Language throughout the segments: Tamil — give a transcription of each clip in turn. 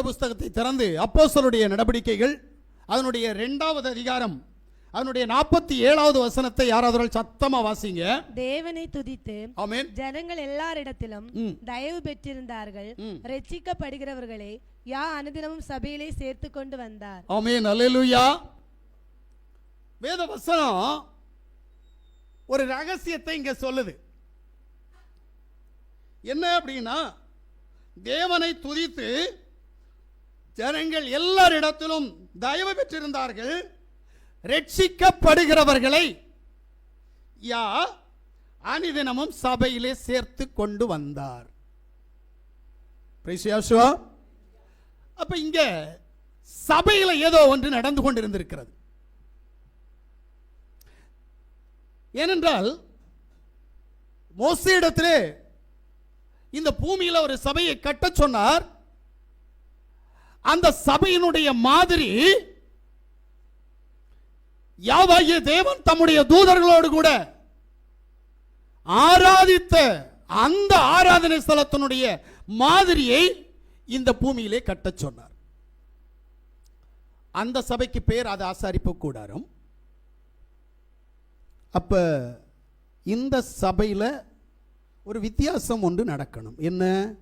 வேத புஸ்தகத்தை திறந்து அப்போஸ்தலருடைய நடவடிக்கைகள் அதனுடைய இரண்டாவது அதிகாரம் அதனுடைய நாற்பத்தி ஏழாவது வசனத்தை யாராவது சத்தமா வாசிங்க? தேவனை துதித்து ஆமென். ஜனங்கள் எல்லாரிடத்திலும். தயவு பெற்றிருந்தார்கள். ரட்சிக்கப்படுகிறவர்களை யா அனுதினமும் சபையிலே சேர்த்து கொண்டு வந்தார். ஆமென். அல்லேலூயா. வேத வசனம் ஒரு ரகசியத்தை இங்க சொல்லுது. என்ன அப்படின்னா தேவனை துதித்து ஜனங்கள் எல்லாரிடத்திலும் தயவு பெற்றிருந்தார்கள். ரட்சிக்கப்படுகிறவர்களை யா அனிதினமும் சபையிலே சேர்த்து கொண்டு வந்தார். அப்ப இங்க சபையில ஏதோ ஒன்று நடந்து கொண்டிருந்திருக்கிறது. ஏனென்றால் மோசையிடத்திலே இந்த பூமியில ஒரு சபையை கட்டச் சொன்னார். அந்த சபையினுடைய மாதிரி யாவாகிய தேவன் தம்முடைய தூதர்களோடு கூட ஆராதித்த அந்த ஆராதனை ஸ்தலத்தினுடைய மாதிரியை இந்த பூமியிலே கட்டச் சொன்னார். அந்த சபைக்கு பேர் அது ஆசாரிப்பு கூடாரம். அப்ப இந்த சபையில் ஒரு வித்தியாசம் ஒன்று நடக்கணும். என்ன?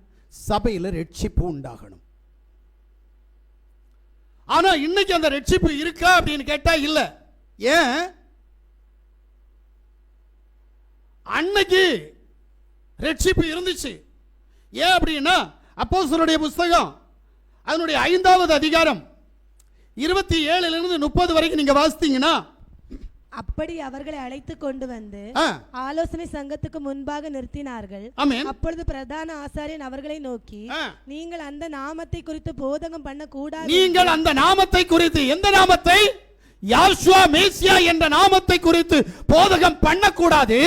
சபையில ரட்சிப்பு உண்டாகணும். ஆனால் இன்னைக்கு அந்த ரட்சிப்பு இருக்கா அப்படின்னு கேட்டால் இல்லை. ஏன்? அன்னைக்கு ரட்சிப்பு இருந்துச்சு. ஏன் அப்படின்னா அப்போஸ்தலருடைய புஸ்தகம் அதனுடைய ஐந்தாவது அதிகாரம் இருபத்தி ஏழுலேருந்து முப்பது வரைக்கும் நீங்கள் வாசித்தீங்கன்னா அப்படி அவர்களை அழைத்து கொண்டு வந்து ஆலோசனை சங்கத்துக்கு முன்பாக நிறுத்தினார்கள். அப்பொழுது பிரதான ஆசாரியன் அவர்களை நோக்கி. நீங்கள் அந்த நாமத்தை குறித்து போதகம் பண்ண கூடாது நீங்கள் அந்த நாமத்தை குறித்து எந்த நாமத்தை? யாஷ்வா மேசியா என்ற நாமத்தை குறித்து போதகம் பண்ணக்கூடாது.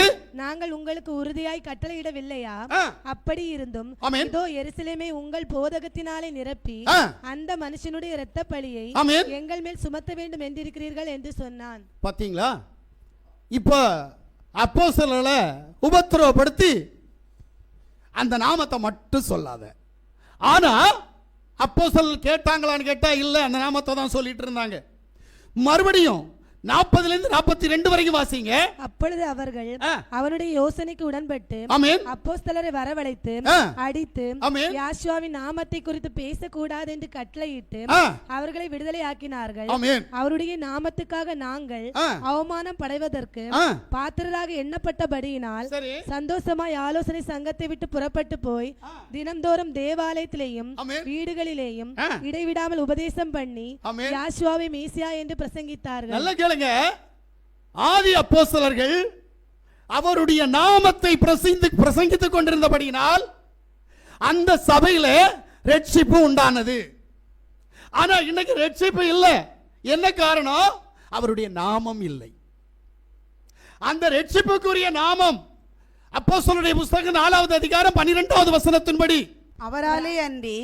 நாங்கள் உங்களுக்கு உறுதியாய் கட்டளையிடவில்லையா? அப்படி இருந்தும். இதோ எருசலேமை உங்கள் போதகத்தினாலே நிரப்பி அந்த மனுஷனுடைய இரத்த பழியை. எங்கள் மேல் சுமத்த வேண்டும் என்றிருக்கிறீர்கள் என்று சொன்னான். பாத்தீங்களா இப்போ அப்போ உபத்திரவப்படுத்தி அந்த நாமத்தை மட்டும் சொல்லாத. ஆனா அப்போ கேட்டாங்களான்னு கேட்டா இல்ல அந்த நாமத்தை தான் சொல்லிட்டு இருந்தாங்க. மறுபடியும் நாற்பதுல இருந்து நாற்பத்தி ரெண்டு வரைக்கும் வாசிங்க. அப்பொழுது அவர்கள். அவனுடைய யோசனைக்கு உடன்பட்டு அப்போஸ்தலரை வரவழைத்து. அடித்து ஆமென். யாஷுவாவின் நாமத்தை குறித்து பேசக்கூடாது என்று கட்டளையிட்டு அவர்களை விடுதலை ஆக்கினார்கள் அவருடைய நாமத்துக்காக நாங்கள் அவமானம் படைவதற்கு பாத்திரராக எண்ணப்பட்டபடியினால் சந்தோஷமாய் ஆலோசனை சங்கத்தை விட்டு புறப்பட்டு போய் தினம்தோறும் தேவாலயத்திலேயும் வீடுகளிலேயும். இடைவிடாமல் உபதேசம் பண்ணி யாஷுவாவை மேசியா என்று பிரசங்கித்தார்கள். நல்ல ஆதி அப்போஸ்தலர்கள் அவருடைய நாமத்தை பிரசிந்து பிரசங்கித்துக் கொண்டிருந்தபடியினால் அந்த சபையில ரட்சிப்பு உண்டானது. ஆனா இன்னைக்கு ரட்சிப்பு இல்லை. என்ன காரணம்? அவருடைய நாமம் இல்லை. அந்த ரட்சிப்புக்குரிய நாமம் அப்போஸ்தலருடைய புஸ்தகம் நாலாவது அதிகாரம் பன்னிரெண்டாவது வசனத்தின்படி அவராலே அன்றி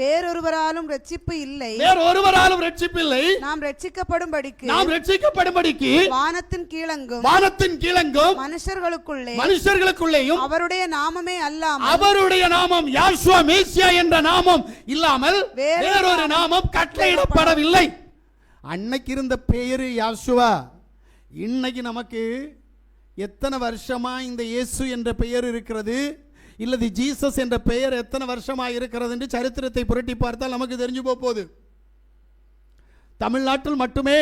வேறொருவராலும் ரட்சிப்பு இல்லை. வேற ஒருவராலும் ரட்சிப்பில்லை. நாம் ரட்சிக்கப்படும்படிக்கு நாம் ரட்சிக்கப்படும்படிக்கு வானத்தின் கீழங்கும் வானத்தின் கீழங்கும் மனுஷர்களுக்குள்ளே மனுஷர்களுக்குள்ளேயும் அவருடைய நாமமே அல்லாமல் அவருடைய நாமம் யாஷ்வா மேசியா என்ற நாமம் இல்லாமல் வேறு வேறொரு நாமம் கட்டளையிடப்படவில்லை. அன்னைக்கு இருந்த பெயரு யாஷ்வா இன்னைக்கு நமக்கு எத்தனை வருஷமா இந்த இயேசு என்ற பெயர் இருக்கிறது? இல்லது ஜீசஸ் என்ற பெயர் எத்தனை வருஷமாக இருக்கிறது? என்று சரித்திரத்தை புரட்டி பார்த்தால் நமக்கு தெரிஞ்சு போகுது. தமிழ்நாட்டில் மட்டுமே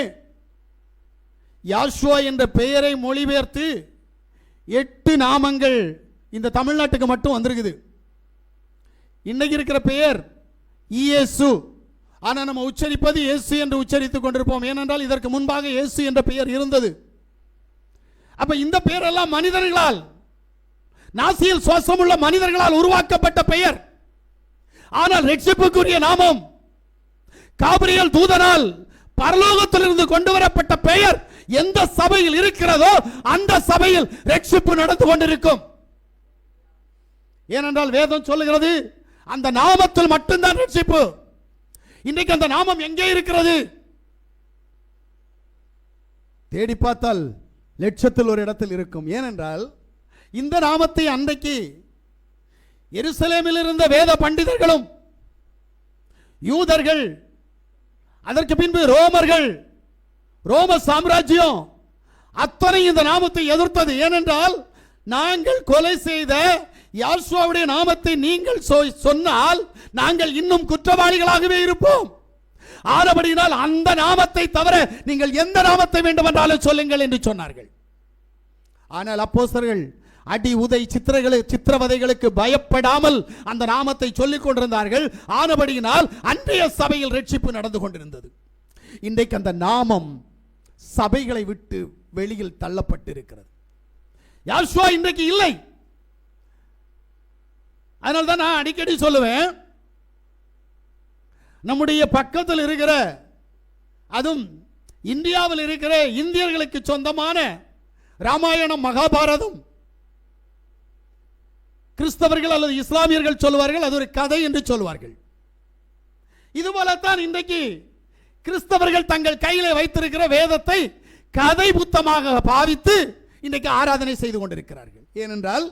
யாஷ்வா என்ற பெயரை மொழிபெயர்த்து எட்டு நாமங்கள் இந்த தமிழ்நாட்டுக்கு மட்டும் வந்திருக்குது. இன்னைக்கு இருக்கிற பெயர் இயேசு. ஆனால் நம்ம உச்சரிப்பது இயேசு என்று உச்சரித்துக் கொண்டிருப்போம். ஏனென்றால் இதற்கு முன்பாக இயேசு என்ற பெயர் இருந்தது. அப்ப இந்த பெயரெல்லாம் மனிதர்களால் நாசியில் சுவாசமுள்ள மனிதர்களால் உருவாக்கப்பட்ட பெயர். ஆனால் ரட்சிப்புக்குரிய நாமம் காபிரியல் தூதனால் பரலோகத்திலிருந்து கொண்டு வரப்பட்ட பெயர் எந்த சபையில் இருக்கிறதோ அந்த சபையில் ரட்சிப்பு நடந்து கொண்டிருக்கும். ஏனென்றால் வேதம் சொல்லுகிறது அந்த நாமத்தில் மட்டும்தான் ரட்சிப்பு. இன்றைக்கு அந்த நாமம் எங்கே இருக்கிறது? தேடி பார்த்தால் லட்சத்தில் ஒரு இடத்தில் இருக்கும். ஏனென்றால் இந்த நாமத்தை அன்றைக்கு எருசலேமில் இருந்த வேத பண்டிதர்களும் யூதர்கள் அதற்கு பின்பு ரோமர்கள் ரோம சாம்ராஜ்யம் அத்தனை இந்த நாமத்தை எதிர்த்தது. ஏனென்றால் நாங்கள் கொலை செய்த யாசுவாவுடைய நாமத்தை நீங்கள் சொ- சொன்னால் நாங்கள் இன்னும் குற்றவாளிகளாகவே இருப்போம். ஆனபடியினால் அந்த நாமத்தை தவிர நீங்கள் எந்த நாமத்தை வேண்டுமென்றாலும் சொல்லுங்கள் என்று சொன்னார்கள். ஆனால் அப்போசர்கள் அடி உதை சித்திரகளை சித்திரவதைகளுக்கு பயப்படாமல் அந்த நாமத்தை சொல்லிக் கொண்டிருந்தார்கள். ஆனபடியினால் அன்றைய சபையில் ரட்சிப்பு நடந்து கொண்டிருந்தது. இன்றைக்கு அந்த நாமம் சபைகளை விட்டு வெளியில் தள்ளப்பட்டிருக்கிறது. யாஷ்வா இன்றைக்கு இல்லை. அதனால தான் நான் அடிக்கடி சொல்லுவேன் நம்முடைய பக்கத்தில் இருக்கிற அதுவும் இந்தியாவில் இருக்கிற இந்தியர்களுக்கு சொந்தமான ராமாயணம் மகாபாரதம் கிறிஸ்தவர்கள் அல்லது இஸ்லாமியர்கள் சொல்வார்கள் அது ஒரு கதை என்று சொல்வார்கள். இதுபோலத்தான் இன்றைக்கு கிறிஸ்தவர்கள் தங்கள் கையில் வைத்திருக்கிற வேதத்தை கதை புத்தமாக பாவித்து இன்றைக்கு ஆராதனை செய்து கொண்டிருக்கிறார்கள். ஏனென்றால்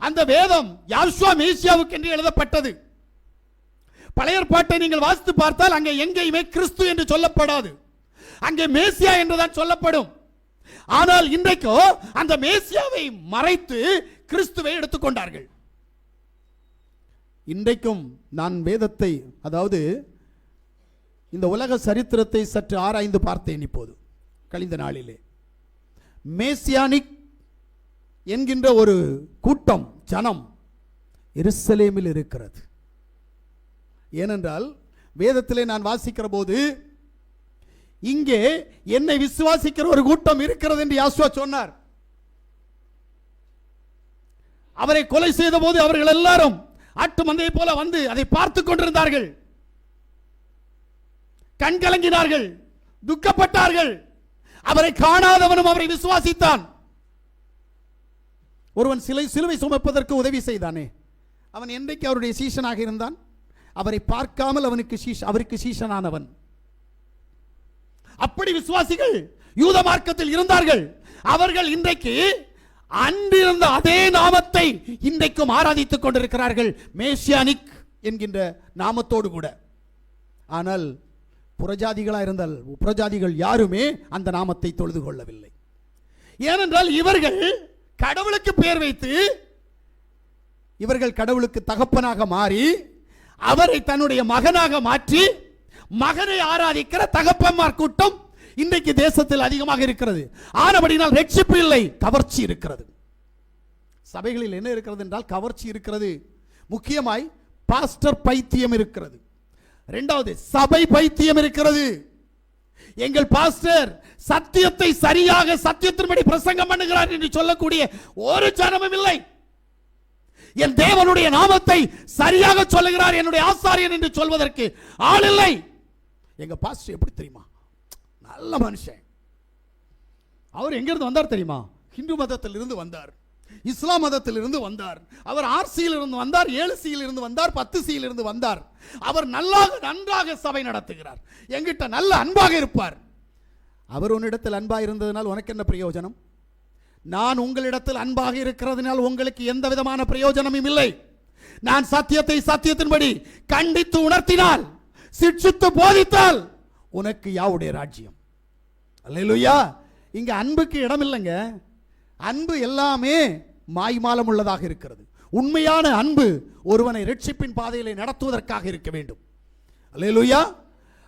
அந்த வேதம் யார்ஷுவா மேசியாவுக்கு என்று எழுதப்பட்டது. பழைய பாட்டை நீங்கள் வாசித்து பார்த்தால் அங்கே எங்கேயுமே கிறிஸ்து என்று சொல்லப்படாது. அங்கே மேசியா என்றுதான் சொல்லப்படும். ஆனால் இன்றைக்கோ அந்த மேசியாவை மறைத்து கிறிஸ்துவை எடுத்துக்கொண்டார்கள். இன்றைக்கும் நான் வேதத்தை அதாவது இந்த உலக சரித்திரத்தை சற்று ஆராய்ந்து பார்த்தேன் இப்போது கழிந்த நாளிலே. மேசியானிக் என்கின்ற ஒரு கூட்டம் ஜனம் எருசலேமில் இருக்கிறது. ஏனென்றால் வேதத்திலே நான் வாசிக்கிற போது இங்கே என்னை விசுவாசிக்கிற ஒரு கூட்டம் இருக்கிறது என்று யாசுவா சொன்னார். அவரை கொலை செய்த போது அவர்கள் எல்லாரும் ஆட்டு மந்தையை போல வந்து அதை பார்த்து கொண்டிருந்தார்கள். கண் கலங்கினார்கள் துக்கப்பட்டார்கள். அவரை காணாதவனும் அவரை விசுவாசித்தான். ஒருவன் சிலை சிலுவை சுமப்பதற்கு உதவி செய்தானே. அவன் என்றைக்கு அவருடைய சீஷனாக இருந்தான்? அவரை பார்க்காமல் அவனுக்கு சீஷ அவருக்கு சீசனானவன் அப்படி விசுவாசிகள் யூத மார்க்கத்தில் இருந்தார்கள். அவர்கள் இன்றைக்கு அன்றிருந்த அதே நாமத்தை இன்றைக்கும் ஆராதித்துக் கொண்டிருக்கிறார்கள் மேசியானிக் என்கின்ற நாமத்தோடு கூட. ஆனால் புறஜாதிகளாக இருந்தால் புறஜாதிகள் யாருமே அந்த நாமத்தை தொழுது கொள்ளவில்லை. ஏனென்றால் இவர்கள் கடவுளுக்கு பெயர் வைத்து இவர்கள் கடவுளுக்கு தகப்பனாக மாறி அவரை தன்னுடைய மகனாக மாற்றி மகனை ஆராதிக்கிற தகப்பன்மார் கூட்டம் இன்றைக்கு தேசத்தில் அதிகமாக இருக்கிறது. ஆனபடினால் ரட்சிப்பு இல்லை கவர்ச்சி இருக்கிறது. சபைகளில் என்ன இருக்கிறது என்றால் கவர்ச்சி இருக்கிறது. முக்கியமாய் பாஸ்டர் பைத்தியம் இருக்கிறது. ரெண்டாவது சபை பைத்தியம் இருக்கிறது. எங்கள் பாஸ்டர் சத்தியத்தை சரியாக சத்தியத்தின்படி பிரசங்கம் பண்ணுகிறார் என்று சொல்லக்கூடிய ஒரு ஜனமும் இல்லை. என் தேவனுடைய நாமத்தை சரியாக சொல்லுகிறார் என்னுடைய ஆசாரியன் என்று சொல்வதற்கு ஆள் இல்லை. எங்க பாஸ்டர் எப்படி தெரியுமா? நல்ல மனுஷன். அவர் எங்கிருந்து வந்தார் தெரியுமா? ஹிந்து மதத்திலிருந்து வந்தார். இஸ்லாம் மதத்திலிருந்து வந்தார். அவர் ஆர்சியில் இருந்து வந்தார் ஏழு சியில் இருந்து வந்தார் பத்து சியில் இருந்து வந்தார். அவர் நல்லாக நன்றாக சபை நடத்துகிறார். எங்கிட்ட நல்ல அன்பாக இருப்பார். அவர் உன்னிடத்தில் அன்பாக இருந்ததனால் உனக்கு என்ன பிரயோஜனம்? நான் உங்களிடத்தில் அன்பாக இருக்கிறதுனால் உங்களுக்கு எந்த விதமான பிரயோஜனமும் இல்லை. நான் சத்தியத்தை சத்தியத்தின்படி கண்டித்து உணர்த்தினால் சிட்சித்து போதித்தால் உனக்கு யாவுடைய ராஜ்யம்? அல்லேலூயா. இங்க அன்புக்கு இடம் இல்லைங்க அன்பு எல்லாமே மாய்மாலம் உள்ளதாக இருக்கிறது. உண்மையான அன்பு ஒருவனை ரட்சிப்பின் பாதையிலே நடத்துவதற்காக இருக்க வேண்டும். அல்லேலூயா.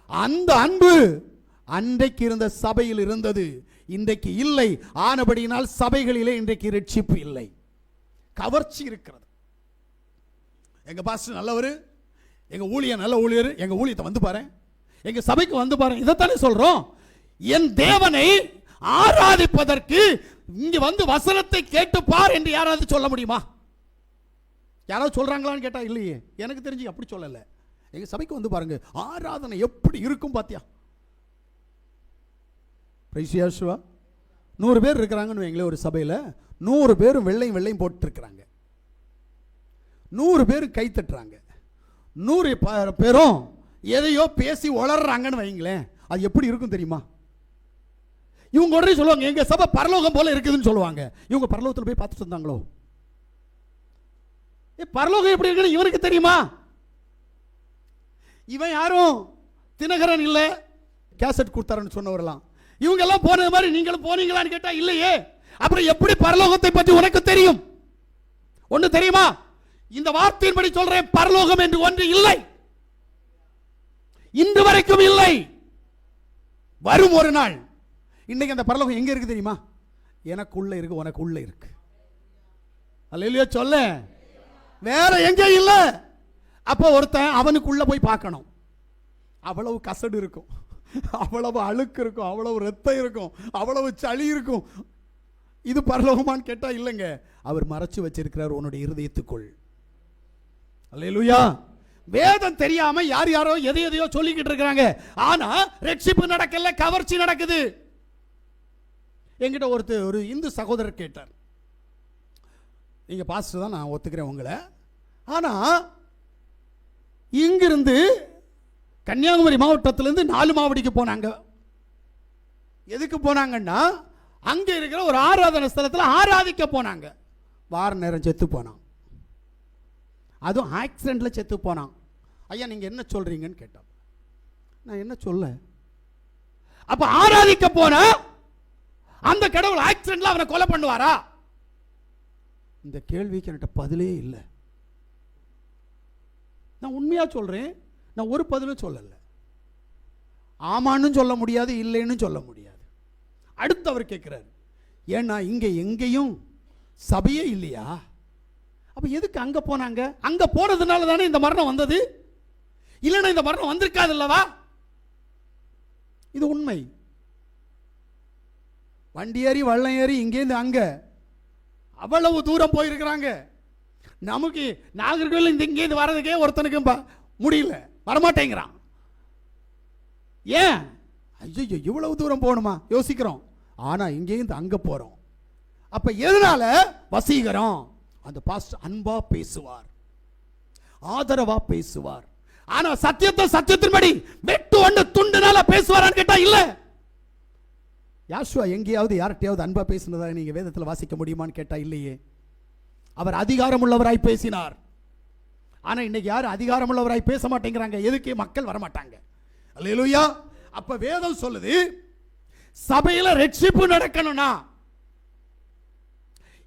அந்த அன்பு அன்றைக்கு இருந்த சபையில் இருந்தது இன்றைக்கு இல்லை. ஆனபடியினால் சபைகளிலே இன்றைக்கு ரட்சிப்பு இல்லை. கவர்ச்சி இருக்கிறது. எங்க பாஸ்டர் நல்லவர் எங்க ஊழியர் நல்ல ஊழியர் எங்க ஊழியத்தை வந்து பாரு எங்க சபைக்கு வந்து பாரு இதைத்தானே சொல்றோம்? என் தேவனை ஆராதிப்பதற்கு இங்கு வந்து வசனத்தை கேட்டு பார் என்று யாராவது சொல்ல முடியுமா? யாராவது சொல்றாங்களான்னு கேட்டா இல்லையே. எனக்கு தெரிஞ்சு அப்படி சொல்லல. எங்க சபைக்கு வந்து பாருங்க ஆராதனை எப்படி இருக்கும் பாத்தியா? பிரைசியாசுவா நூறு பேர் இருக்கிறாங்கன்னு வைங்களேன் ஒரு சபையில். நூறு பேரும் வெள்ளையும் வெள்ளையும் போட்டுருக்குறாங்க. நூறு பேரும் கை தட்டுறாங்க. நூறு பேரும் எதையோ பேசி வளர்றாங்கன்னு வைங்களேன். அது எப்படி இருக்கும் தெரியுமா? இவங்க உடனே சொல்லுவாங்க எங்கள் சபை பரலோகம் போல் இருக்குதுன்னு சொல்லுவாங்க. இவங்க பரலோகத்தில் போய் பார்த்துட்டு வந்தாங்களோ? ஏ பரலோகம் எப்படி இருக்குன்னு இவருக்கு தெரியுமா? இவன் யாரும் தினகரன் இல்லை கேசட் கொடுத்தாருன்னு சொன்னவரெல்லாம். இவங்க எல்லாம் போனது மாதிரி நீங்களும் போனீங்களான்னு கேட்டால் இல்லையே. அப்புறம் எப்படி பரலோகத்தை பற்றி உனக்கு தெரியும்? ஒன்று தெரியுமா? இந்த வார்த்தையின்படி சொல்றேன் பரலோகம் என்று ஒன்று இல்லை. இன்று வரைக்கும் இல்லை. வரும் ஒரு நாள். இன்றைக்கி அந்த பரலோகம் எங்கே இருக்குது தெரியுமா? எனக்குள்ளே இருக்குது உனக்குள்ளே இருக்குது அல்ல இல்லையோ சொல்ல. வேற எங்க இல்லை. அப்போ ஒருத்தன் அவனுக்குள்ளே போய் பார்க்கணும். அவ்வளவு கசடு இருக்கும். அவ்வளவு அழுக்கு இருக்கும். அவ்வளவு ரத்தம் இருக்கும். அவ்வளவு சளி இருக்கும். இது பரலோகமான்னு கேட்டால் இல்லைங்க. அவர் மறைச்சு வச்சிருக்கிறார் உன்னுடைய இருதயத்துக்குள். அல்லையா வேதம் தெரியாம யார் யாரோ எதை எதையோ சொல்லிக்கிட்டு இருக்கிறாங்க. ஆனா ரட்சிப்பு நடக்கல கவர்ச்சி நடக்குது. என்கிட்ட ஒருத்தர் ஒரு இந்து சகோதரர் கேட்டார். நீங்கள் பாஸ்டர் தான் நான் ஒத்துக்கிறேன் உங்களை. ஆனால் இங்கிருந்து கன்னியாகுமரி மாவட்டத்திலேருந்து நாலு மாவடிக்கு போனாங்க. எதுக்கு போனாங்கன்னா அங்கே இருக்கிற ஒரு ஆராதனை ஸ்தலத்தில் ஆராதிக்க போனாங்க. வார நேரம் செத்து போனான். அதுவும் ஆக்சிடெண்ட்டில் செத்து போனான். ஐயா நீங்கள் என்ன சொல்கிறீங்கன்னு கேட்டோம் நான் என்ன சொல்ல? அப்போ ஆராதிக்க போனால் அந்த கடவுள் ஆக்சிடென்ட்ல அவனை கொலை பண்ணுவாரா? இந்த கேள்விக்கு என்கிட்ட பதிலே இல்லை. நான் உண்மையாக சொல்கிறேன் நான் ஒரு பதிலும் சொல்லலை. ஆமான்னு சொல்ல முடியாது இல்லைன்னு சொல்ல முடியாது. அடுத்து அவர் கேட்குறாரு ஏன்னா இங்கே எங்கேயும் சபையே இல்லையா? அப்போ எதுக்கு அங்கே போனாங்க? அங்கே போனதுனால தானே இந்த மரணம் வந்தது? இல்லைன்னா இந்த மரணம் வந்திருக்காது அல்லவா? இது உண்மை. வண்டி ஏறி வள்ளம் ஏறி இங்கேருந்து அங்கே. அவ்வளவு தூரம் போயிருக்கிறாங்க. நமக்கு நாகர்கோவில் இந்த இங்கேருந்து வர்றதுக்கே ஒருத்தனுக்கு முடியல. வரமாட்டேங்கிறான். ஏன்? ஐயோ இவ்வளவு தூரம் போகணுமா? யோசிக்கிறோம். ஆனால் இங்கேருந்து அங்கே போகிறோம் அப்போ எதனால? வசீகரம். அந்த பாஸ்ட் அன்பா பேசுவார். ஆதரவா பேசுவார். ஆனா சத்தியத்தை சத்தியத்தின்படி வெட்டு ஒன்று துண்டுனால பேசுவாரான்னு கேட்டா இல்லை. யாஷுவா எங்கேயாவது யார்கிட்டயாவது அன்பாக பேசினதா நீங்கள் வேதத்தில் வாசிக்க முடியுமான்னு கேட்டா இல்லையே. அவர் அதிகாரம் உள்ளவராய் பேசினார். ஆனால் இன்னைக்கு யாரும் அதிகாரம் உள்ளவராய் பேச மாட்டேங்கிறாங்க. எதுக்கு? மக்கள் வர மாட்டாங்க அப்போ வேதம் சொல்லுது சபையில் ரட்சிப்பு நடக்கணும்னா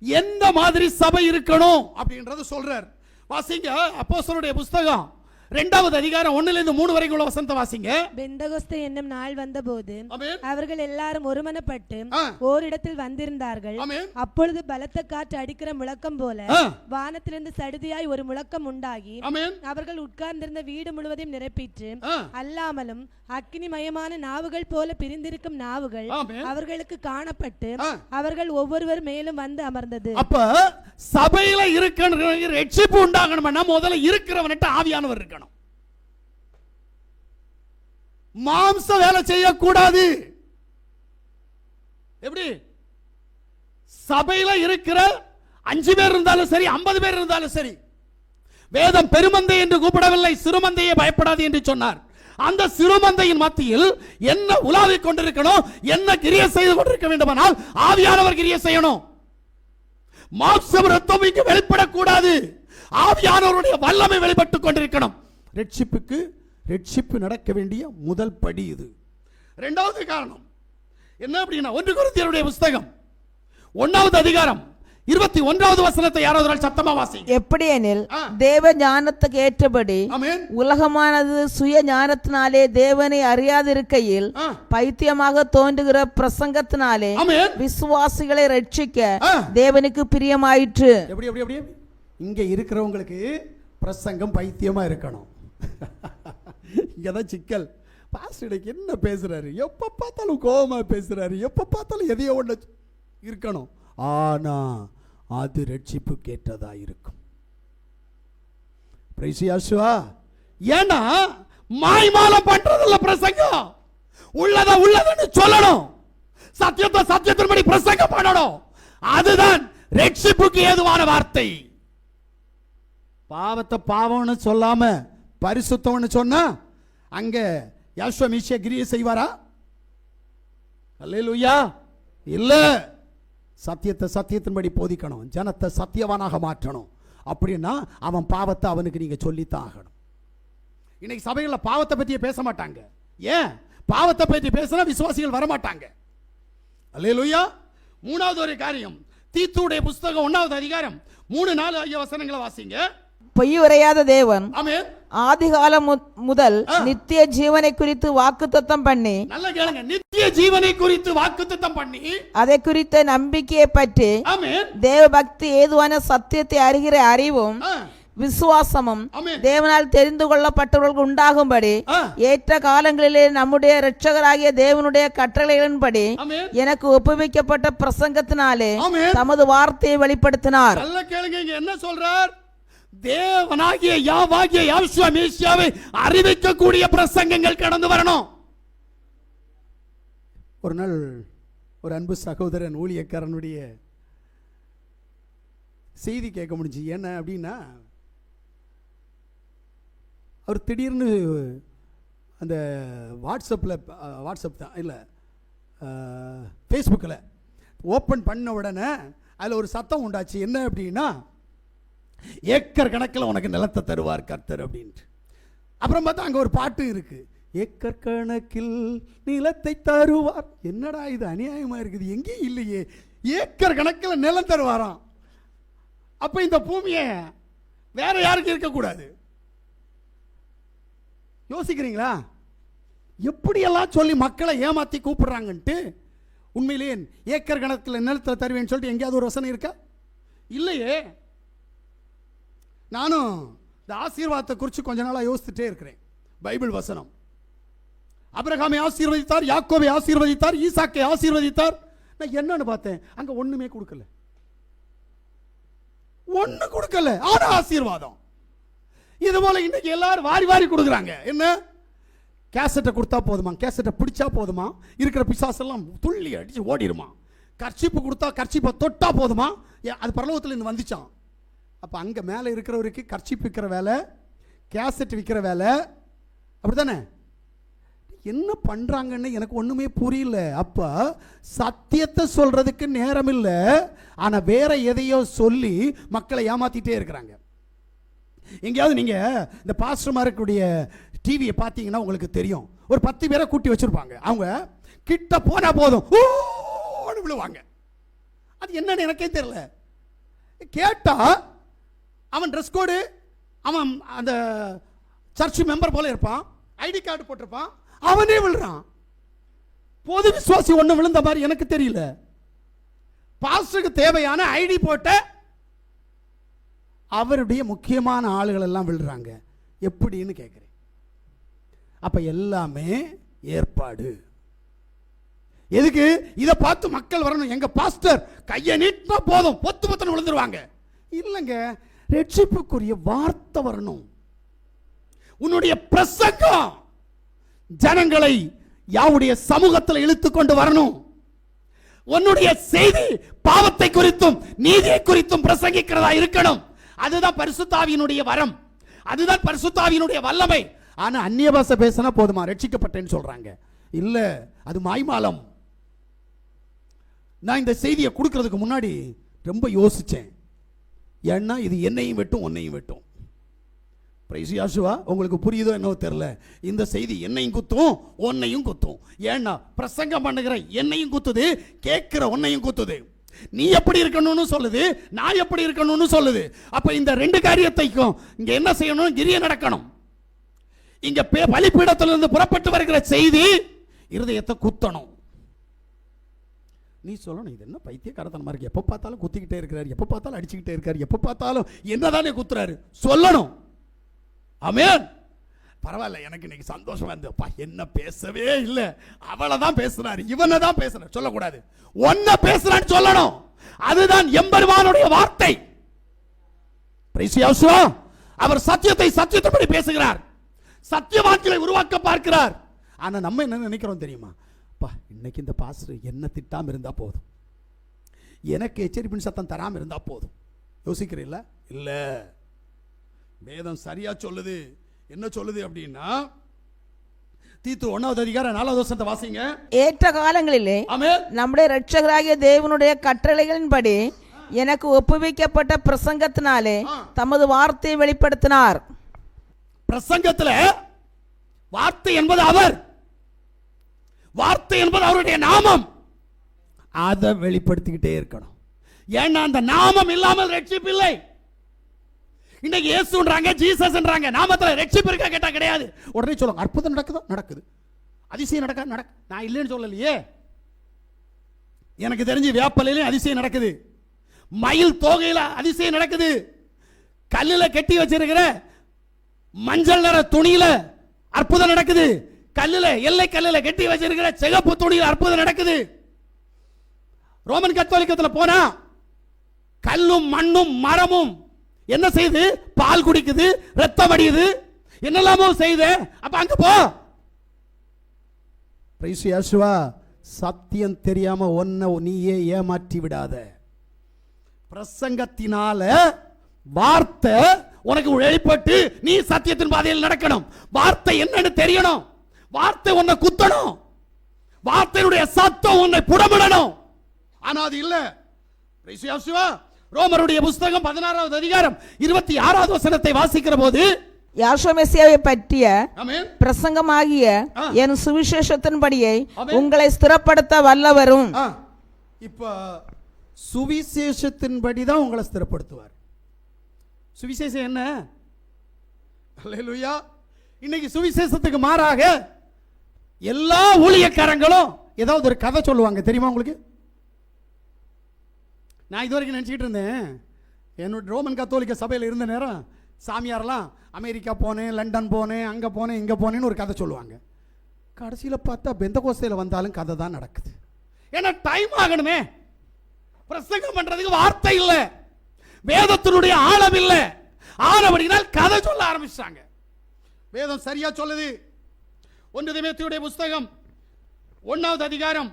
எந்த மாதிரி சபை இருக்கணும் அப்படின்றத சொல்றார். வாசிங்க அப்போ புஸ்தகம் ரெண்டாவது அதிகாரம் ஒண்ணுல இருந்து மூணு வரைக்கும் உள்ள வசனத்தை வாசிங்க பெந்தகோஸ்தே என்னும் நாள் வந்தபோது அவர்கள் எல்லாரும் ஒருமனப்பட்டு. ஓரிடத்தில் வந்திருந்தார்கள் அப்பொழுது பலத்த காற்று அடிக்கிற முழக்கம் போல. வானத்திலிருந்து சடுதியாய் ஒரு முழக்கம் உண்டாகி அவர்கள் உட்கார்ந்திருந்த வீடு முழுவதையும் நிரப்பிற்று. அல்லாமலும் அக்கினிமயமான நாவுகள் போல பிரிந்திருக்கும் நாவுகள். அவர்களுக்கு காணப்பட்டு. அவர்கள் ஒவ்வொருவர் மேலும் வந்து அமர்ந்தது அப்ப சபையில இருக்கிற ரட்சிப்பு உண்டாகணும்னா முதல்ல இருக்கிறவன்கிட்ட ஆவியானவர் இருக்கணும் மாம்ச வேலை செய்யக்கூடாது. எப்படி? சபையில இருக்கிற அஞ்சு பேர் இருந்தாலும் சரி ஐம்பது பேர் இருந்தாலும் சரி வேதம் பெருமந்தை என்று கூப்பிடவில்லை சிறுமந்தையே பயப்படாது என்று சொன்னார். அந்த சிறுமந்தையின் மத்தியில் என்ன உலாவிக் கொண்டிருக்கணும் என்ன கிரிய செய்து கொண்டிருக்க வேண்டுமானால் ஆவியானவர் கிரிய செய்யணும். மாம்சம் ரத்தம் இங்கு வெளிப்படக்கூடாது. ஆவியானவருடைய வல்லமை வெளிப்பட்டுக் கொண்டிருக்கணும். ரட்சிப்புக்கு ரட்சிப்பு நடக்க வேண்டிய முதல் படி இது. இரண்டாவது காரணம் என்ன அப்படின்னா ஒன்று குருந்தியருடைய புஸ்தகம் ஒன்னாவது அதிகாரம் இருபத்தி ஒன்றாவது வசனத்தை யாராவது சத்தமா வாசிங்க. எப்படியெனில் ஆ. தேவ ஞானத்துக்கு ஏற்றபடி உலகமானது சுய ஞானத்தினாலே தேவனை அறியாதிருக்கையில். பைத்தியமாக தோன்றுகிற பிரசங்கத்தினாலே விசுவாசிகளை ரட்சிக்க. தேவனுக்கு பிரியமாயிற்று. எப்படி எப்படி எப்படி? இங்க இருக்கிறவங்களுக்கு பிரசங்கம் பைத்தியமா இருக்கணும். இங்கே தான் சிக்கல்? பாஸ்டருக்கு என்ன பேசுகிறாரு எப்போ பார்த்தாலும் கோபமாக பேசுகிறாரு எப்போ பார்த்தாலும் எதையோ ஒன்று இருக்கணும். ஆனால் அது ரட்சிப்பு கேட்டதாக இருக்கும் பிரைசியாசுவா ஏன்னா மாய்மாலம் பண்றதில்ல பிரசங்கம். உள்ளத உள்ளதுன்னு சொல்லணும். சத்தியத்தை சத்தியத்தின்படி பிரசங்கம் பண்ணணும். அதுதான் ரட்சிப்புக்கு ஏதுவான வார்த்தை. பாவத்தை பாவம்னு சொல்லாம பரிசுத்தம்னு சொன்னா அங்க யாஸ்வ மீசிய கிரிய செய்வாரா? அல்லேலூயா. இல்ல. சத்தியத்தை சத்தியத்தின்படி போதிக்கணும். ஜனத்தை சத்தியவானாக மாற்றணும். அப்படின்னா அவன் பாவத்தை அவனுக்கு நீங்க சொல்லித்தான் ஆகணும் இன்னைக்கு சபைகளில் பாவத்தை பற்றியே பேச மாட்டாங்க. ஏன்? பாவத்தை பற்றி பேசினா விசுவாசிகள் வர மாட்டாங்க மூணாவது ஒரு காரியம். தீத்துடைய புஸ்தகம் ஒன்றாவது அதிகாரம். மூணு நாலு ஐய வசனங்களை வாசிங்க. பொய் உரையாத தேவன் ஆமென். ஆதிகாலம் மு- முதல். நித்திய ஜீவனை குறித்து வாக்குத்தத்தம் பண்ணி நல்ல கேளுங்க. நித்திய ஜீவனை குறித்து வாக்குத்தத்தம் பண்ணி அதை குறித்த நம்பிக்கையை பற்றி தேவ பக்தி ஏதுவான சத்தியத்தை அறிகிற அறிவும் விசுவாசமும் தேவனால் தெரிந்து கொள்ளப்பட்டவர்களுக்கு உண்டாகும்படி ஏற்ற காலங்களிலே நம்முடைய இரட்சகராகிய தேவனுடைய கட்டளைகளின்படி எனக்கு ஒப்புவிக்கப்பட்ட பிரசங்கத்தினாலே தமது வார்த்தையை வெளிப்படுத்தினார். என்ன சொல்றார்? தேவனாகிய யாவாகிய யாசுவா மேசியாவை அறிவிக்கக்கூடிய பிரசங்கங்கள் கடந்து வரணும். ஒரு நாள் ஒரு அன்பு சகோதரன் ஊழியக்காரனுடைய செய்தி கேட்க முடிஞ்சு என்ன அப்படின்னா அவர் திடீர்னு அந்த வாட்ஸ்அப்பில் வாட்ஸ்அப் தான் இல்லை ஃபேஸ்புக்கில் ஓப்பன் பண்ண உடனே அதில் ஒரு சத்தம் உண்டாச்சு. என்ன அப்படின்னா ஏக்கர் கணக்கில் உனக்கு நிலத்தை தருவார் கர்த்தர் அப்படின்ட்டு. அப்புறம் பார்த்தா அங்கே ஒரு பாட்டு இருக்கு. ஏக்கர் கணக்கில் நிலத்தை தருவார். என்னடா இது அநியாயமாக இருக்குது? எங்கேயும் இல்லையே. ஏக்கர் கணக்கில் நிலம் தருவாராம். அப்போ இந்த பூமியை வேற யாருக்கும் இருக்கக்கூடாது. யோசிக்கிறீங்களா? எப்படியெல்லாம் சொல்லி மக்களை ஏமாற்றி கூப்பிடுறாங்கன்ட்டு? உண்மையிலேயே ஏக்கர் கணக்கில் நிலத்தில் தருவேன்னு சொல்லிட்டு எங்கேயாவது ஒரு வசனம் இருக்கா? இல்லையே. நானும் இந்த ஆசீர்வாதத்தை குறித்து கொஞ்ச நாளாக யோசிச்சுட்டே இருக்கிறேன். பைபிள் வசனம். அபிரகாமை ஆசீர்வதித்தார் யாக்கோவை ஆசீர்வதித்தார் ஈசாக்கை ஆசீர்வதித்தார். நான் என்னன்னு பார்த்தேன் அங்கே ஒன்றுமே கொடுக்கல. ஒன்று கொடுக்கல ஆனால் ஆசீர்வாதம். இது போல இன்னைக்கு எல்லாரும் வாரி வாரி கொடுக்குறாங்க. என்ன? கேசட்டை கொடுத்தா போதுமா? கேசட்டை பிடிச்சா போதுமா? இருக்கிற பிசாசெல்லாம் துள்ளி அடித்து ஓடிடுமா? கர்ச்சிப்பு கொடுத்தா கர்ச்சிப்பை தொட்டா போதுமா? அது பரலோகத்தில் இருந்து வந்துச்சான் அப்போ அங்கே மேலே இருக்கிறவருக்கு கர்ச்சிப் விற்கிற வேலை கேசட் விற்கிற வேலை. அப்படி தானே என்ன பண்ணுறாங்கன்னு எனக்கு ஒன்றுமே புரியல. அப்போ சத்தியத்தை சொல்கிறதுக்கு நேரம் இல்லை. ஆனால் வேற எதையோ சொல்லி மக்களை ஏமாற்றிட்டே இருக்கிறாங்க. எங்கேயாவது நீங்கள் இந்த பாஸ்டர்மா இருக்கக்கூடிய டிவியை பார்த்தீங்கன்னா உங்களுக்கு தெரியும். ஒரு பத்து பேரை கூட்டி வச்சுருப்பாங்க. அவங்க கிட்ட போனால் போதும். விழுவாங்க. அது என்னன்னு எனக்கே தெரியல. கேட்டால் அவன் ட்ரெஸ் கோடு அவன் அந்த சர்ச் மெம்பர் போல இருப்பான். ஐடி கார்டு போட்டிருப்பான். அவனே விழுறான். பொது விசுவாசி ஒன்று விழுந்த மாதிரி எனக்கு தெரியல. பாஸ்டருக்கு தேவையான ஐடி போட்ட அவருடைய முக்கியமான ஆளுகள் எல்லாம் விழுறாங்க. எப்படின்னு கேட்குறேன் அப்போ எல்லாமே ஏற்பாடு. எதுக்கு? இதை பார்த்து மக்கள் வரணும். எங்கள் பாஸ்டர் கையை நீட்டினா போதும். பொத்து பொத்துன்னு விழுந்துருவாங்க. இல்லைங்க. ரட்சிப்புக்குரிய வார்த்தை வரணும். உன்னுடைய பிரசங்கம் ஜனங்களை யாவுடைய சமூகத்தில் இழுத்து கொண்டு வரணும். உன்னுடைய செய்தி பாவத்தை குறித்தும் நீதியை குறித்தும் பிரசங்கிக்கிறதா இருக்கணும். அதுதான் பரிசுத்தாவியினுடைய வரம். அதுதான் பரிசுத்தாவியினுடைய வல்லமை. ஆனா அந்நிய பாஷை பேசினா போதுமா? ரட்சிக்கப்பட்டேன்னு சொல்றாங்க. இல்ல அது மாய்மாலம். நான் இந்த செய்தியை கொடுக்கறதுக்கு முன்னாடி ரொம்ப யோசிச்சேன். ஏன்னா இது என்னையும் வெட்டும் உன்னையும் வெட்டும். பிரைஸ் யாசுவா உங்களுக்கு புரியுதோ என்னவோ தெரில இந்த செய்தி என்னையும் குத்தும் உன்னையும் குத்தும். ஏன்னா பிரசங்கம் பண்ணுகிற என்னையும் குத்துது கேட்குற உன்னையும் குத்துது. நீ எப்படி இருக்கணும்னு சொல்லுது நான் எப்படி இருக்கணும்னு சொல்லுது. அப்போ இந்த ரெண்டு காரியத்தைக்கும் இங்கே என்ன செய்யணும்? கிரிய நடக்கணும். இங்கே பே- புறப்பட்டு வருகிற செய்தி இருதயத்தை குத்தணும். நீ சொல்லணும் இது என்ன பைத்தியக்காரத்தனமா இருக்கு? எப்போ பார்த்தாலும் குத்திக்கிட்டே இருக்கிறார் எப்போ பார்த்தாலும் அடிச்சுக்கிட்டே இருக்கார் எப்போ பார்த்தாலும் என்னதானே குத்துறாரு? சொல்லணும். ஆமென். பரவாயில்ல எனக்கு இன்னைக்கு சந்தோஷமா இருந்தப்பா என்ன பேசவே இல்லை. அவளை தான் பேசுறாரு இவனை தான் பேசுறாரு. சொல்லக்கூடாது. ஒன்ன பேசுறான்னு சொல்லணும். அதுதான் எம்பெருமானுடைய வார்த்தை. அவர் சத்தியத்தை சத்தியத்தின்படி பேசுகிறார். சத்திய சத்தியவான்களை உருவாக்க பார்க்கிறார். ஆனா நம்ம என்ன நினைக்கிறோம் தெரியுமா? பா இன்னைக்கு இந்த பாஸ்டர் என்ன திட்டாம இருந்தா போதும்? எனக்கு எச்சரிப்பின் சத்தம் தராம இருந்தா போதும். யோசிக்கிறீல்ல இல்ல. வேதம் சரியா சொல்லுது. என்ன சொல்லுது அப்படின்னா தீத்து ஒன்னாவது அதிகாரம் நாலாவது வருஷத்தை வாசிங்க. ஏற்ற காலங்களிலே நம்முடைய இரட்சகராகிய தேவனுடைய கட்டளைகளின்படி எனக்கு ஒப்புவிக்கப்பட்ட பிரசங்கத்தினாலே. தமது வார்த்தையை வெளிப்படுத்தினார். பிரசங்கத்துல வார்த்தை என்பது அவர். வார்த்தை என்பது அவருடைய நாமம். அதை வெளிப்படுத்திக்கிட்டே இருக்கணும். ஏன்னா அந்த நாமம் இல்லாமல் ரட்சிப்பு இல்லை. இன்னைக்கு இயேசுன்றாங்க ஜீசஸ்ன்றாங்க நாமத்தில் ரட்சிப்பு இருக்கா கேட்டா கிடையாது. உடனே சொல்லுங்க அற்புதம் நடக்குதோ? நடக்குது. அதிசயம் நடக்கா? நடக்கு. நான் இல்லைன்னு சொல்லலையே. எனக்கு தெரிஞ்சு வேப்பலையிலையும் அதிசயம் நடக்குது. மயில் தோகையில் அதிசயம் நடக்குது. கல்லில் கட்டி வச்சிருக்கிற மஞ்சள் நிற துணியில் அற்புதம் நடக்குது. கல்லுல எல்லை கல்லுல கட்டி வச்சிருக்கிற சிகப்பு துணியில் அற்புதம் நடக்குது. ரோமன் கத்தோலிக்கத்தில் போனா கல்லும் மண்ணும் மரமும் என்ன செய்யுது? பால் குடிக்குது ரத்தம் வடியுது என்னெல்லாமோ செய்யுது. அப்ப அங்க போ. பிரைஸ் யாசுவா சத்தியம் தெரியாம ஒன்ன நீயே ஏமாற்றி விடாத. பிரசங்கத்தினால வார்த்தை உனக்கு வெளிப்பட்டு நீ சத்தியத்தின் பாதையில் நடக்கணும். வார்த்தை என்னன்னு தெரியணும். வார்த்தை உன்னை குத்தணும். வார்த்தையுடைய சத்தம் உன்னை புடமிடணும். ஆனா அது இல்ல. சிவா. ரோமருடைய புஸ்தகம் பதினாறாவது அதிகாரம் இருபத்தி ஆறாவது வசனத்தை வாசிக்கிற போது யாஷோமெசியாவை பற்றிய பிரசங்கமாகிய. என் சுவிசேஷத்தின்படியை. உங்களை ஸ்திரப்படுத்த வல்லவரும். இப்ப சுவிசேஷத்தின்படி தான் உங்களை ஸ்திரப்படுத்துவார். சுவிசேஷம் என்ன? இன்னைக்கு சுவிசேஷத்துக்கு மாறாக எல்லா ஊழியக்காரங்களும் ஏதாவது ஒரு கதை சொல்லுவாங்க. தெரியுமா உங்களுக்கு? நான் இது வரைக்கும் நினச்சிக்கிட்டு இருந்தேன். என்னோட ரோமன் கத்தோலிக்க சபையில் இருந்த நேரம் சாமியாரெல்லாம் அமெரிக்கா போனேன் லண்டன் போனேன் அங்கே போனேன் இங்கே போனேன்னு ஒரு கதை சொல்லுவாங்க. கடைசியில் பார்த்தா பெந்த கோசையில் வந்தாலும் கதை தான் நடக்குது. ஏன்னா டைம் ஆகணுமே. பிரசங்கம் பண்ணுறதுக்கு வார்த்தை இல்லை. வேதத்தினுடைய ஆழம் இல்லை. ஆழப்படினால் கதை சொல்ல ஆரம்பிச்சிட்டாங்க. வேதம் சரியாக சொல்லுது. ஒன்று திமேத்தியுடைய புஸ்தகம் ஒன்னாவது அதிகாரம்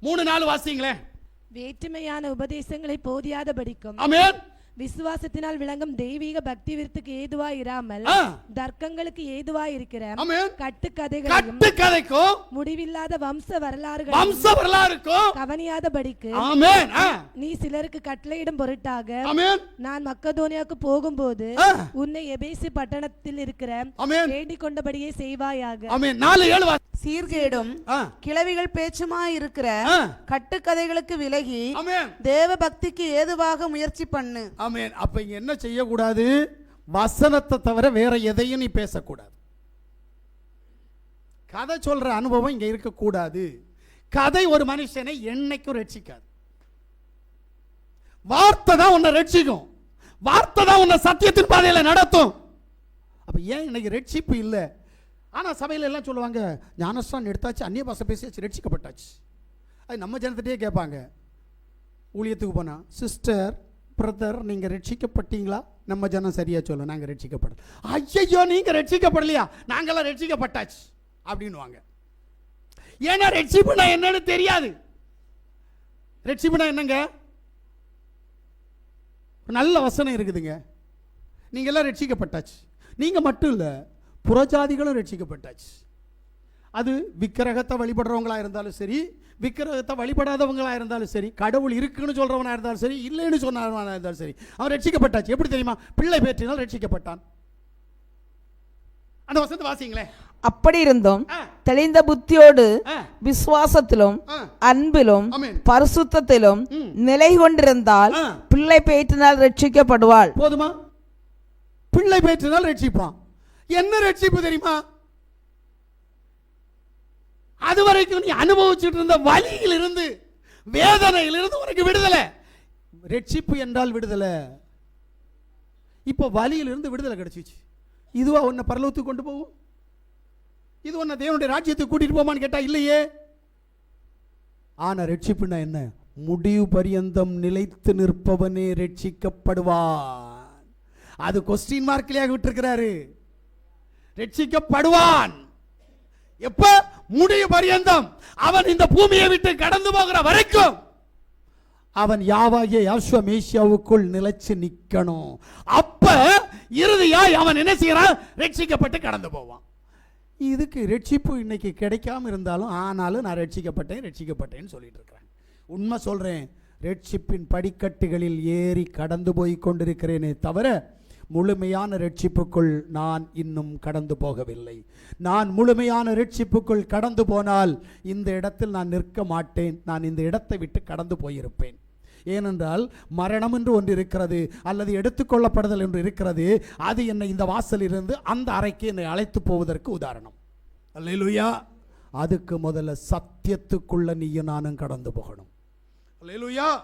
மூணு நாள் வாசிங்களேன் வேற்றுமையான உபதேசங்களை போதியாதபடிக்கும். ஆமென். விசுவாசத்தினால் விளங்கும் தெய்வீக பக்தி விருத்துக்கு ஏதுவாய் இராமல். தர்க்கங்களுக்கு ஏதுவாய் இருக்கிற கட்டுக்கதைகளையும் கட்டு கதைக்கும் முடிவில்லாத வம்ச வரலாறுகளையும் வம்ச வரலாறுக்கும் கவனியாதபடிக்கு நீ சிலருக்கு கட்டளையிடும் பொருட்டாக நான் மக்கதோனியாவுக்கு போகும்போது. உன்னை எபேசி பட்டணத்தில் இருக்கிற வேண்டிக் கொண்டபடியே செய்வாயாக நாலு ஏழு சீர்கேடும் ஆ, கிளவிகள் பேச்சுமாய் இருக்கிற கட்டுக்கதைகளுக்கு விலகி ஆமென். தேவ பக்திக்கு ஏதுவாக முயற்சி பண்ணு. ஆமென். அப்ப இங்க என்ன செய்யக்கூடாது? வசனத்தை தவிர வேற எதையும் நீ பேசக்கூடாது. கதை சொல்ற அனுபவம் இங்க இருக்கக்கூடாது. கதை ஒரு மனுஷனை என்னைக்கும் ரட்சிக்காது. வார்த்தை தான் உன்னை ரட்சிக்கும். வார்த்தை தான் உன்னை சத்தியத்தின் பாதையில நடத்தும். அப்ப ஏன் இன்னைக்கு ரட்சிப்பு இல்லை? ஆனால் சபையில் எல்லாம் சொல்லுவாங்க ஞானஸ்தான் எடுத்தாச்சு அந்நிய பாஷை பேசியாச்சு ரட்சிக்கப்பட்டாச்சு. அது நம்ம ஜனத்திட்டே கேட்பாங்க. ஊழியத்துக்கு போனால் சிஸ்டர் பிரதர் நீங்கள் ரட்சிக்கப்பட்டீங்களா? நம்ம ஜனம் சரியாக சொல்ல நாங்கள் ரட்சிக்கப்படல. ஐயோ நீங்கள் ரட்சிக்கப்படலையா? நாங்களாம் ரட்சிக்கப்பட்டாச்சு. அப்படின்னுவாங்க. ஏன்னா ரட்சிப்புனா என்னன்னு தெரியாது. ரட்சிப்புனா என்னங்க? நல்ல வசனம் இருக்குதுங்க. நீங்க எல்லாம் ரட்சிக்கப்பட்டாச்சு. நீங்கள் மட்டும் இல்லை புறஜாதிகளும் ரட்சிக்கப்பட்டாச்சு. அது விக்கிரகத்தை வழிபடுறவங்களா இருந்தாலும் சரி விக்கிரகத்தை வழிபடாதவங்களா இருந்தாலும் சரி கடவுள் இருக்குன்னு சொல்றவனா இருந்தாலும் சரி இல்லைன்னு சொன்னவனா இருந்தாலும் சரி அவன் ரட்சிக்கப்பட்டாச்சு. எப்படி தெரியுமா? பிள்ளை பேற்றினால் ரட்சிக்கப்பட்டான். அந்த வசனத்தை வாசிங்களேன். அப்படி இருந்தும் தெளிந்த புத்தியோடு விசுவாசத்திலும். அன்பிலும். பரிசுத்தத்திலும். நிலை கொண்டிருந்தால். பிள்ளை பேற்றினால் ரட்சிக்கப்படுவாள். போதுமா? பிள்ளை பேற்றினால் ரட்சிப்பான். என்ன ரட்சிப்பு தெரியுமா? அது வரைக்கும் நீ அனுபவிச்சுட்டு இருந்த வலியிலிருந்து வேதனையிலிருந்து உனக்கு விடுதலை. ரட்சிப்பு என்றால் விடுதலை. இப்போ வலியிலிருந்து விடுதலை கிடைச்சிச்சு. இதுவா உன்னை பரலோகத்துக்கு கொண்டு போகும் இது உன்னை தேவனுடைய ராஜ்யத்துக்கு கூட்டிட்டு போமான்னு கேட்டா இல்லையே? ஆனா ரட்சிப்புனா என்ன? முடிவு பரியந்தம் நிலைத்து நிற்பவனே ரட்சிக்கப்படுவான். அது கொஸ்டின் மார்க்கிலேயே விட்டிருக்கிறாரு. ரட்சிக்கப்படுவான். எப்ப? முடிய பரியந்தம். அவன் இந்த பூமியை விட்டு கடந்து போகிற வரைக்கும் அவன் யாவாகிய அஸ்வமேசியாவுக்குள் நிலைச்சு நிற்கணும் அப்ப இறுதியாய் அவன் என்ன செய்யறான் ரட்சிக்கப்பட்டு கடந்து போவான். இதுக்கு ரட்சிப்பு இன்னைக்கு கிடைக்காம இருந்தாலும் ஆனாலும் நான் ரட்சிக்கப்பட்டேன் ரட்சிக்கப்பட்டேன்னு சொல்லிட்டு இருக்கிறேன். உண்மை சொல்றேன் ரட்சிப்பின் படிக்கட்டுகளில் ஏறி கடந்து போய் கொண்டிருக்கிறேனே தவிர முழுமையான ரட்சிப்புக்குள் நான் இன்னும் கடந்து போகவில்லை. நான் முழுமையான ரட்சிப்புக்குள் கடந்து போனால் இந்த இடத்தில் நான் நிற்க மாட்டேன். நான் இந்த இடத்தை விட்டு கடந்து போயிருப்பேன். ஏனென்றால் மரணம் என்று ஒன்று இருக்கிறது அல்லது எடுத்துக்கொள்ளப்படுதல் என்று இருக்கிறது அது என்னை இந்த வாசலிலிருந்து அந்த அறைக்கு என்னை அழைத்து போவதற்கு உதாரணம். அல்லேலூயா. அதுக்கு முதல்ல சத்தியத்துக்குள்ள நீயும் நானும் கடந்து போகணும். அல்லேலூயா.